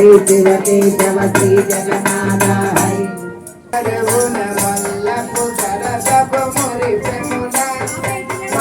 Deus, eu acredito, ela acredita, ela nada.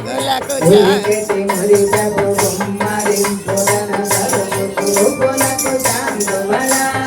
Good luck, good luck.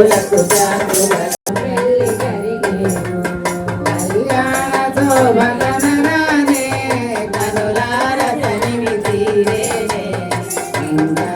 బంధువులకు పెళ్ళి జరిగేను కళ్యాణ శోభనరానే కనులార తనివి తీరే ఇంకా